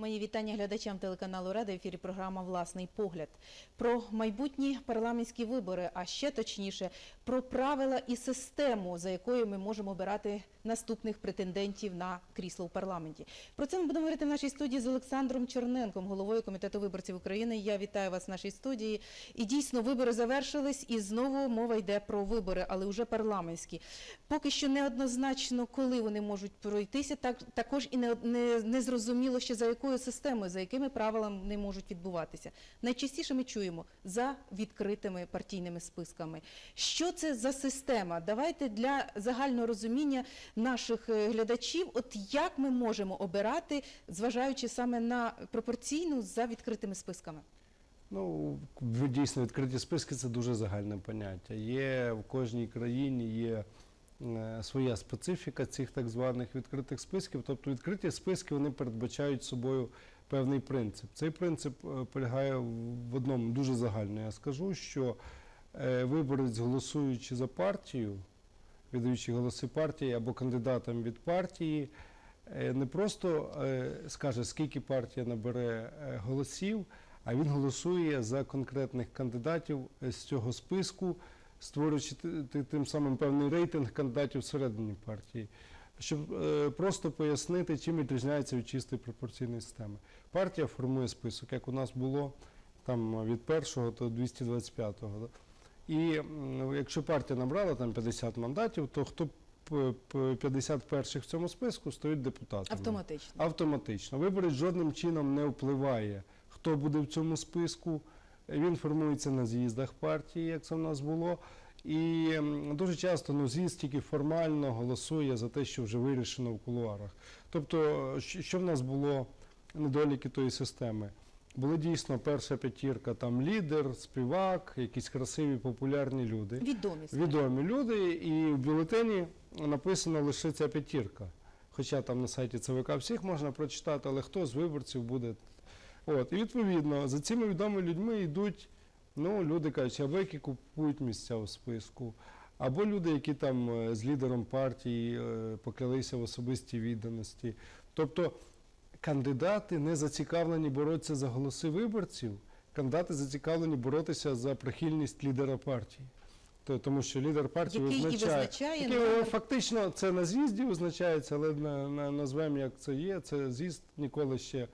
Мої вітання глядачам телеканалу Рада. В ефірі програма Власний погляд про майбутні парламентські вибори, а ще точніше про правила і систему, за якою ми можемо обирати наступних претендентів на крісло в парламенті. Про це ми будемо говорити в нашій студії з Олександром Черненком, головою комітету виборців України. Я вітаю вас в нашій студії. І дійсно вибори завершились, і знову мова йде про вибори, але вже парламентські. Поки що неоднозначно, коли вони можуть пройтися, так також і не, не, не зрозуміло ще за якою системою, за якими правилами вони можуть відбуватися. Найчастіше ми чуємо за відкритими партійними списками. Що це за система? Давайте для загального розуміння наших е, глядачів, от як ми можемо обирати, зважаючи саме на пропорційну за відкритими списками. Ну, дійсно, відкриті списки це дуже загальне поняття. Є в кожній країні є своя специфіка цих так званих відкритих списків. Тобто відкриті списки вони передбачають собою певний принцип. Цей принцип е, полягає в одному дуже загально. Я скажу, що е, виборець, голосуючи за партію, віддаючи голоси партії або кандидатам від партії, е, не просто е, скаже, скільки партія набере е, голосів, а він голосує за конкретних кандидатів з цього списку, створюючи ти- ти- тим самим певний рейтинг кандидатів всередині партії. Щоб е, просто пояснити, чим відрізняється від чистої пропорційної системи. Партія формує список, як у нас було там від 1 до 225-го. І якщо партія набрала там 50 мандатів, то хто п- п- 50 перших в цьому списку стають депутатами. Автоматично. Автоматично. Виборець жодним чином не впливає, хто буде в цьому списку. Він формується на з'їздах партії, як це в нас було. І дуже часто ну, з'їзд тільки формально голосує за те, що вже вирішено в кулуарах. Тобто, що в нас було недоліки тої системи? Були дійсно перша п'ятірка, там лідер, співак, якісь красиві, популярні люди. Відомі. Відомі люди, і в бюлетені написано лише ця п'ятірка. Хоча там на сайті ЦВК всіх можна прочитати, але хто з виборців буде. От, і відповідно, за цими відомими людьми йдуть ну, люди кажуть, або які купують місця у списку, або люди, які там е, з лідером партії е, поклялися в особистій відданості. Тобто кандидати не зацікавлені боротися за голоси виборців, кандидати зацікавлені боротися за прихильність лідера партії. Тому що лідер партії Який і визначає, визначає який, е, фактично це на з'їзді визначається, але на, на, назвемо як це є. Це з'їзд ніколи ще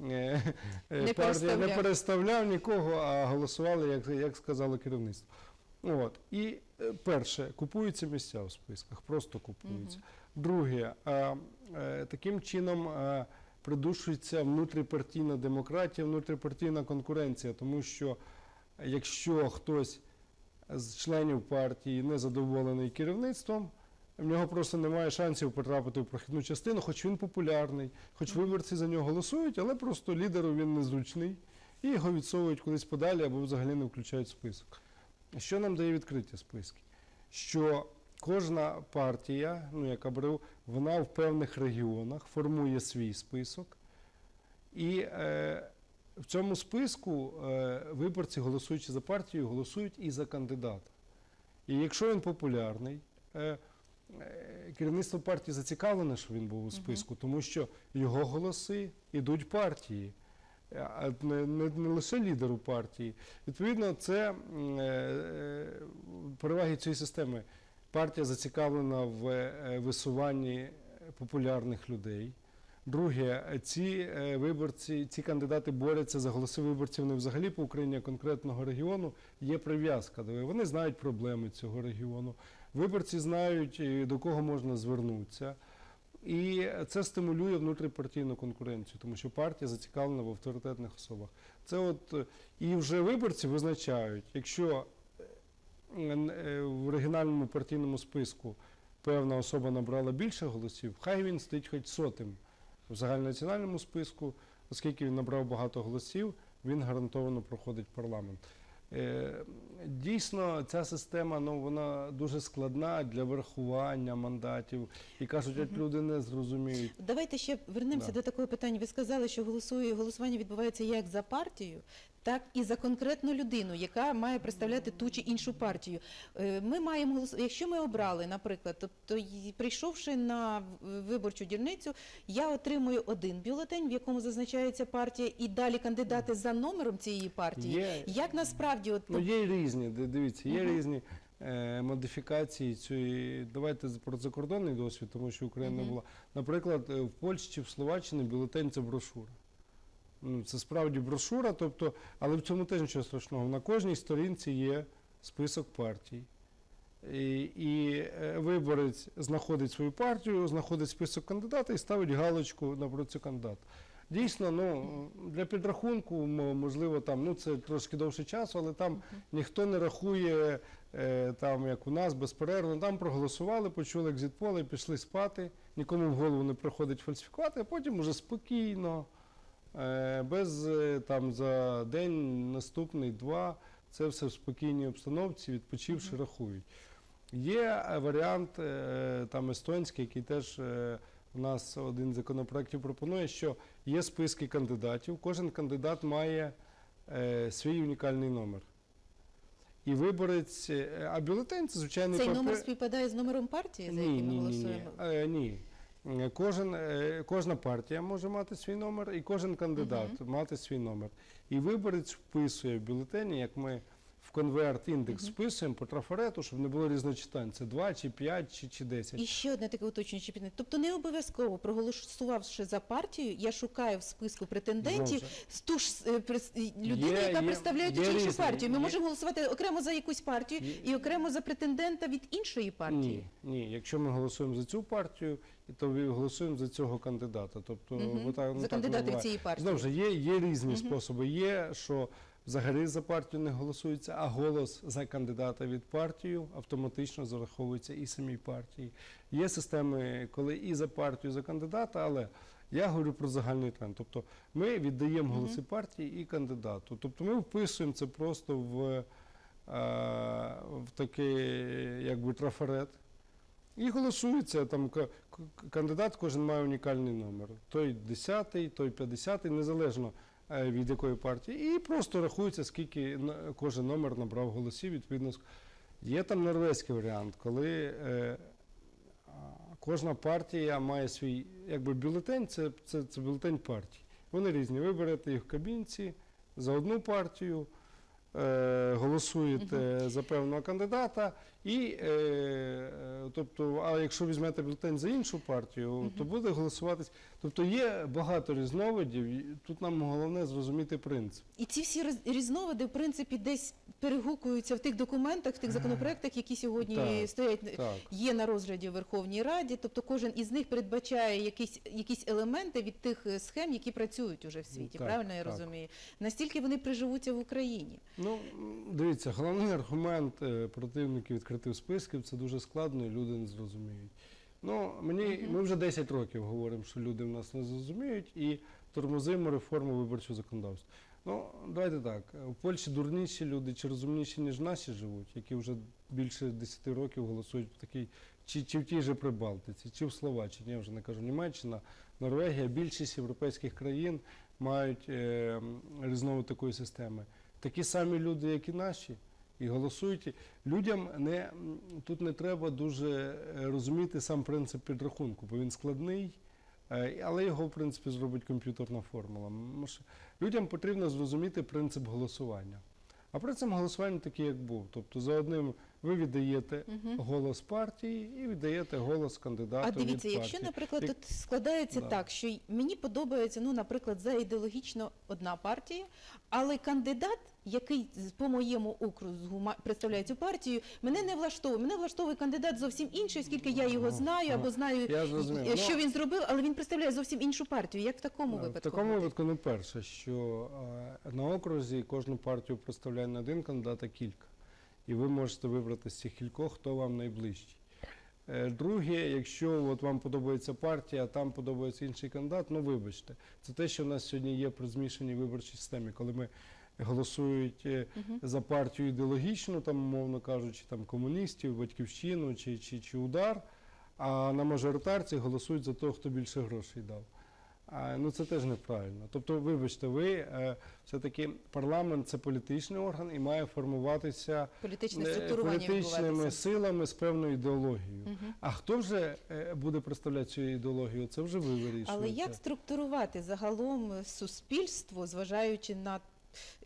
е, е, партія не переставляв. нікого, а голосували, як, як сказало керівництво. От. І е, перше, купуються місця у списках, просто купуються. Друге, а, е, таким чином а, придушується внутріпартійна демократія, внутріпартійна конкуренція, тому що якщо хтось з членів партії не задоволений керівництвом, в нього просто немає шансів потрапити в прохідну частину, хоч він популярний, хоч виборці за нього голосують, але просто лідеру він незручний і його відсовують кудись подалі або взагалі не включають в список. Що нам дає відкриті списки? Що кожна партія, ну яка бере, вона в певних регіонах формує свій список, і е, в цьому списку е, виборці, голосуючи за партію, голосують і за кандидата. І якщо він популярний, е, керівництво партії зацікавлене, що він був у списку, тому що його голоси йдуть партії, а не, не, не лише лідеру партії. Відповідно, це е, е, переваги цієї системи. Партія зацікавлена в е, висуванні популярних людей. Друге, е, ці е, виборці, ці кандидати борються за голоси виборців не взагалі по Україні, а конкретного регіону. Є прив'язка до вони знають проблеми цього регіону. Виборці знають, е, до кого можна звернутися. І це стимулює внутріпартійну конкуренцію, тому що партія зацікавлена в авторитетних особах. Це от е, і вже виборці визначають, якщо е, в оригінальному партійному списку певна особа набрала більше голосів, хай він стоїть хоч сотим в загальнонаціональному списку, оскільки він набрав багато голосів, він гарантовано проходить парламент. Е, Дійсно, ця система ну, вона дуже складна для врахування мандатів. І кажуть, от люди не зрозуміють. Давайте ще вернемося Да. до такого питання. Ви сказали, що голосує, голосування відбувається як за партію, так і за конкретну людину, яка має представляти ту чи іншу партію. Е, Ми маємо голос... якщо ми обрали, наприклад, тобто прийшовши на виборчу дільницю, я отримую один бюлетень, в якому зазначається партія, і далі кандидати за номером цієї партії. Є- Як насправді от Ну, є різні, дивіться, є Мгм. різні е, модифікації цієї. Давайте про закордонний досвід, тому що Україна Мгм. була. Наприклад, е, в Польщі в Словаччині бюлетень це брошура. Ну, це справді брошура, тобто, але в цьому теж нічого страшного. На кожній сторінці є список партій. І, і е, виборець знаходить свою партію, знаходить список кандидата і ставить галочку напроти цього кандидата. Дійсно, ну для підрахунку, можливо, там ну це трошки довше часу, але там ніхто не рахує е, там, як у нас, безперервно. Там проголосували, почули екзитполи, пішли спати. Нікому в голову не приходить фальсифікувати, а потім уже спокійно, без е, там за день, наступний, два, це все в спокійній обстановці, відпочивши, рахують. Є е, варіант е, там естонський, який теж е, у нас один з законопроєктів пропонує, що є списки кандидатів. Кожен кандидат має е, свій унікальний номер. І виборець, е, а бюлетень це звичайний цей папір. номер співпадає з номером партії, за яким ми голосуємо. Ні. Е, ні. Кожен, е, кожна партія може мати свій номер, і кожен кандидат мати свій номер. І виборець вписує в бюлетені, як ми в конверт індекс вписуємо по трафарету, щоб не було різночитань. Це 2 чи 5 чи, чи 10. І ще одне таке уточнююче питання. Тобто не обов'язково проголосувавши за партію, я шукаю в списку претендентів ту ж е, прес- людину, Є- яка є- представляє ту є чи іншу різні, партію. Ми є- можемо голосувати окремо за якусь партію і окремо за претендента від іншої партії. Ні, ні. Якщо ми голосуємо за цю партію, то ми голосуємо за цього кандидата. Тобто, бо так, ну, за кандидатів буває. цієї партії. Знову ж є, є різні способи. Є, що взагалі за партію не голосується, а голос за кандидата від партії автоматично зараховується і самій партії. Є системи, коли і за партію, і за кандидата, але я говорю про загальний тренд. Тобто ми віддаємо голоси партії і кандидату. Тобто ми вписуємо це просто в, е, в такий якби трафарет. І голосується там кандидат, кожен має унікальний номер. Той 10-й, той 50-й, незалежно від якої партії. І просто рахується, скільки кожен номер набрав голосів. Відповідно, є там норвезький варіант, коли е, кожна партія має свій якби бюлетень, це, це, це бюлетень партії. Вони різні. Ви берете їх в кабінці за одну партію. Е, голосуєте за певного кандидата, і е, е, тобто, а якщо візьмете бюлетень за іншу партію, то буде голосуватись. Тобто є багато різновидів. Тут нам головне зрозуміти принцип. І ці всі різновиди, в принципі, десь перегукуються в тих документах, в тих законопроектах, які сьогодні Так, стоять Так. є на розгляді в Верховній Раді, тобто кожен із них передбачає якісь, якісь елементи від тих е, схем, які працюють уже в світі. Так, правильно я так. розумію? Настільки вони приживуться в Україні. Ну, дивіться, головний аргумент е, противників відкритих списків це дуже складно і люди не зрозуміють. Ну, мені, ми вже 10 років говоримо, що люди в нас не зрозуміють і тормозимо реформу виборчого законодавства. Ну, давайте так. У Польщі дурніші люди чи розумніші, ніж наші живуть, які вже більше 10 років голосують в такій, чи, чи в тій же Прибалтиці, чи в Словаччині, я вже не кажу, Німеччина, Норвегія, більшість європейських країн мають е, різновид такої системи. Такі самі люди, як і наші, і голосують. Людям не, тут не треба дуже е, розуміти сам принцип підрахунку, бо він складний, е, але його, в принципі, зробить комп'ютерна формула. Людям потрібно зрозуміти принцип голосування. А при цьому голосування такий, як був. Тобто за одним ви віддаєте голос партії і віддаєте голос кандидату. А дивіться, від якщо, партії. наприклад, тут складається Да. так, що мені подобається, ну, наприклад, за ідеологічно одна партія, але кандидат, який по моєму окрузу ма- представляє цю партію, мене не влаштовує. Мене влаштовує кандидат зовсім інший, оскільки я його знаю або знаю, Я е, що Ну, він зробив, але він представляє зовсім іншу партію. Як в такому Е, випадку? В такому випадку не перше, що е, на окрузі кожну партію представляє не один кандидат, а кілька. І ви можете вибрати з цих кількох, хто вам найближчий. Е, Друге, якщо от вам подобається партія, а там подобається інший кандидат, ну вибачте, це те, що в нас сьогодні є при змішаній виборчій системі, коли ми голосують е, за партію ідеологічну, там, умовно кажучи, там комуністів, батьківщину чи, чи, чи удар, а на мажоритарці голосують за того, хто більше грошей дав. Ну це теж неправильно. Тобто, вибачте, ви е, все-таки парламент це політичний орган і має формуватися е, політичними силами з певною ідеологією. Угу. А хто вже е, буде представляти цю ідеологію? Це вже ви вирішуєте. Але як структурувати загалом суспільство, зважаючи на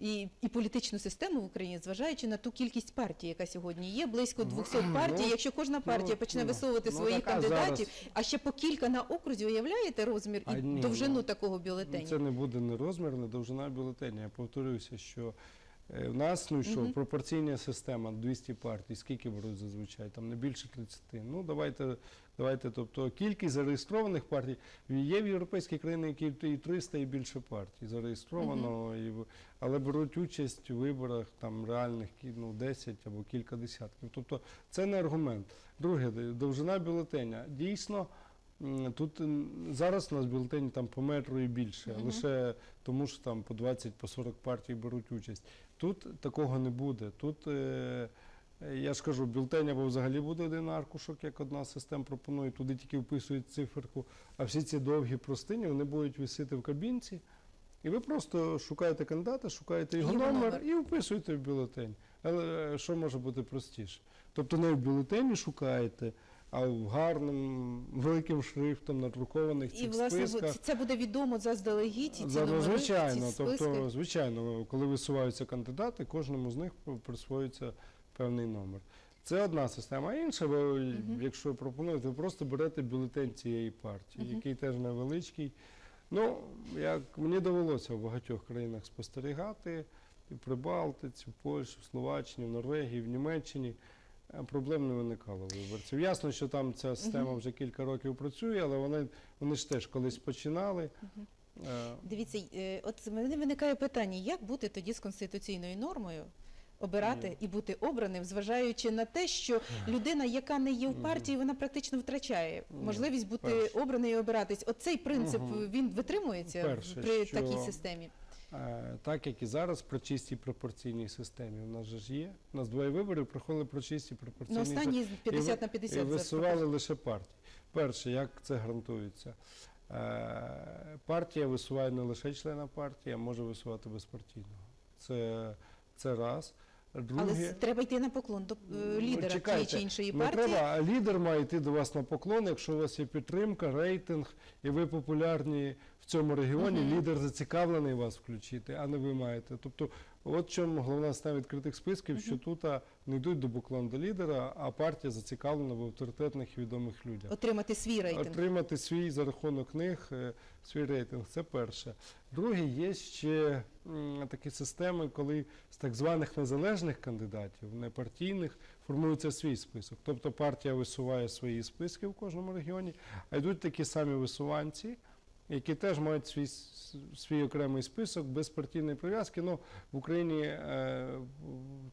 і, і політичну систему в Україні, зважаючи на ту кількість партій, яка сьогодні є, близько 200 партій. ну, Якщо кожна партія ну, почне ну, висовувати ну, своїх кандидатів, зараз- а ще по кілька на окрузі, уявляєте розмір і А ні, довжину ну, такого бюлетеня? Це не буде не розмір, не довжина бюлетеня. Я повторюся, що е, в нас ну і що, пропорційна система 200 партій. Скільки беруть зазвичай? Там не більше 30. Ну давайте, давайте. Тобто кількість зареєстрованих партій є в європейські країни, які і 300 і більше партій зареєстровано, і, в- але беруть участь у виборах там реальних ну, 10 або кілька десятків. Тобто це не аргумент. Друге, довжина бюлетеня. Дійсно. Тут зараз у нас бюлетені там по метру і більше, Мгм. лише тому, що там по 20 по 40 партій беруть участь. Тут такого не буде. Тут е, я ж кажу, бюлетень або взагалі буде один аркушок, як одна система пропонує, туди тільки вписують циферку, а всі ці довгі простині вони будуть висіти в кабінці. І ви просто шукаєте кандидата, шукаєте його, Його номер, номер. і вписуєте в бюлетень. Але е, що може бути простіше? Тобто не в бюлетені шукаєте, а в гарним великим шрифтом надрукованих І власне списках. це буде відомо заздалегідь, і ці номери, звичайно, ці тобто, звичайно, коли висуваються кандидати, кожному з них присвоюється певний номер. Це одна система. А інша, ви, Мгм. якщо пропонуєте, ви просто берете бюлетень цієї партії, Мгм. який теж невеличкий. Ну, як мені довелося в багатьох країнах спостерігати, і в Прибалтиці, в Польщі, в Словаччині, в Норвегії, в Німеччині. Е, Проблем не виникало виборців. Ясно, що там ця система вже кілька років працює, але вони, вони ж теж колись починали. Е, Дивіться, е, от мене виникає питання, як бути тоді з конституційною нормою? Обирати і бути обраним, зважаючи на те, що людина, яка не є в партії, вона практично втрачає можливість бути обраною і обиратись. Оцей принцип він витримується при такій системі. Е, Так як і зараз при чистій пропорційній системі. У нас же ж є. У нас двоє виборів проходили при чистій Ну, пропорційній останні 50 на і 50 за висували лише партії. Перше, як це гарантується? Е, Партія висуває не лише члена партії, а може висувати безпартійного. Це, це раз. Але треба йти на поклон до е, Ну, лідера тієї чи іншої не партії. треба, а лідер має йти до вас на поклон, якщо у вас є підтримка, рейтинг, і ви популярні в цьому регіоні, Мгм. лідер зацікавлений вас включити, а не ви маєте. Тобто, от в чому головна система відкритих списків, що тут не йдуть до поклон до лідера, а партія зацікавлена в авторитетних і відомих людях. Отримати свій рейтинг. Отримати свій за рахунок них е, свій рейтинг. Це перше. Друге, є ще м, такі системи, коли з так званих незалежних кандидатів, непартійних, формується свій список. Тобто партія висуває свої списки в кожному регіоні, а йдуть такі самі висуванці. Які теж мають свій, свій окремий список без партійної прив'язки. Ну, в Україні е,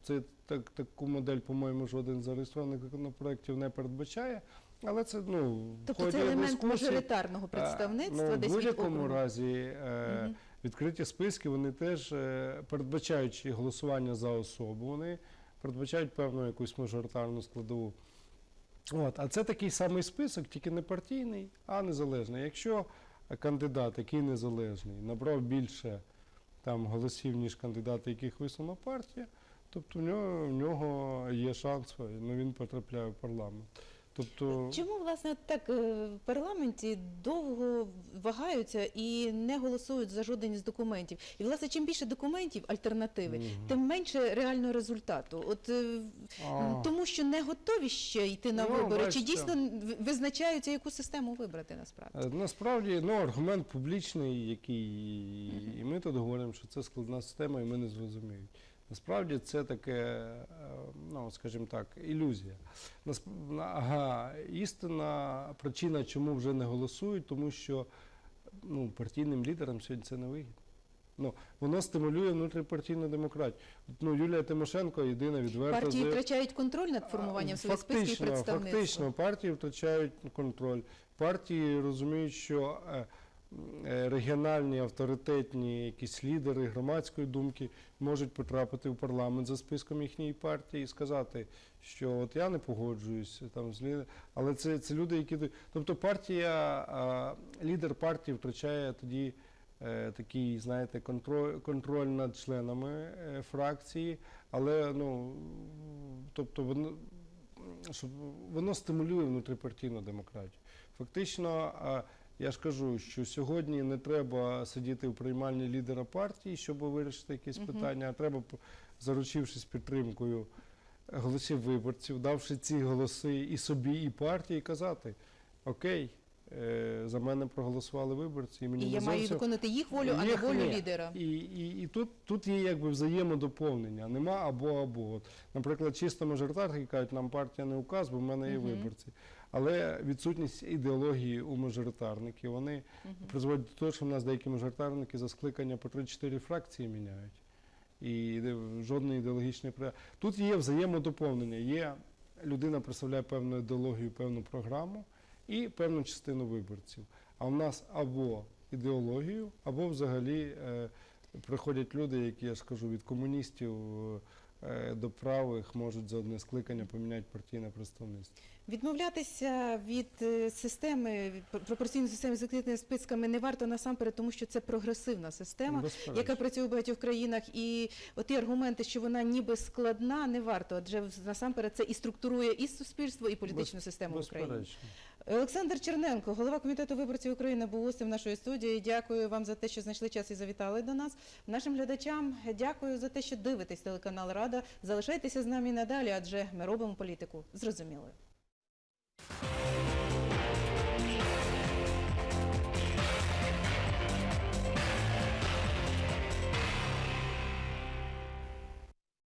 це так, таку модель, по-моєму, жоден з зареєстрованих законопроєктів не передбачає. Але це ну, Тобто це елемент мажоритарного е, представництва ну, десь в будь-якому разі е, Мгм. відкриті списки вони теж е, передбачаючи голосування за особу, вони передбачають певну якусь мажоритарну складову. От, а це такий самий список, тільки не партійний, а незалежний. Якщо кандидат, який незалежний, набрав більше там, голосів, ніж кандидати, яких висунула партія, тобто в нього, в нього є шанс, ну, він потрапляє в парламент. Тобто, Чому власне так е, в парламенті довго вагаються і не голосують за жоден із документів? І власне, чим більше документів, альтернативи, Мгм. тим менше реального результату. От е, а, тому, що не готові ще йти на Ну, вибори, чи дійсно визначаються, яку систему вибрати насправді? Е, Насправді, ну, аргумент публічний, який і ми тут говоримо, що це складна система, і ми не зрозуміють. Насправді це таке, е, ну, скажімо так, ілюзія. Ага, істинна причина, чому вже не голосують, тому що ну, партійним лідерам сьогодні це не вигідно. Ну, воно стимулює внутріпартійну демократію. Ну, Юлія Тимошенко єдина відверта Партії втрачають контроль над формуванням своїх списків і Фактично, представництва. Фактично, партії втрачають контроль. Партії розуміють, що е, регіональні авторитетні якісь лідери громадської думки можуть потрапити в парламент за списком їхньої партії і сказати, що от я не погоджуюсь там з лідером. Але це, це люди, які тобто партія, лідер партії втрачає тоді е, такий, знаєте, контроль, контроль над членами е, фракції, але ну тобто воно щоб воно стимулює внутріпартійну демократію. Фактично, я ж кажу, що сьогодні не треба сидіти в приймальні лідера партії, щоб вирішити якесь Мгм. питання, а треба, заручившись підтримкою голосів виборців, давши ці голоси і собі, і партії, казати: Окей, е, за мене проголосували виборці, і мені І я маю виконати їх волю, а не волю ні. лідера. і, і, і тут, тут є якби взаємодоповнення, нема або або. От, наприклад, чисто мажоритарники кажуть, нам партія не указ, бо в мене є Мгм. виборці. Але відсутність ідеології у мажоритарників, вони Мгм. призводять до того, що в нас деякі мажоритарники за скликання по 3-4 фракції міняють. І жодної ідеологічної при- Тут є взаємодоповнення. Є людина представляє певну ідеологію, певну програму і певну частину виборців. А в нас або ідеологію, або взагалі е, приходять люди, які я ж кажу, від комуністів е, до правих можуть за одне скликання поміняти партійне представництво. Відмовлятися від е, системи пропорційної системи з закритими списками не варто насамперед, тому що це прогресивна система, Безперечно. яка працює в багатьох країнах, і оті аргументи, що вона ніби складна, не варто, адже насамперед це і структурує і суспільство, і політичну систему в Україні. Олександр Черненко, голова комітету виборців України, був гостем нашої студії. Дякую вам за те, що знайшли час і завітали до нас. Нашим глядачам дякую за те, що дивитесь телеканал Рада. Залишайтеся з нами і надалі, адже ми робимо політику зрозумілою. Thank you.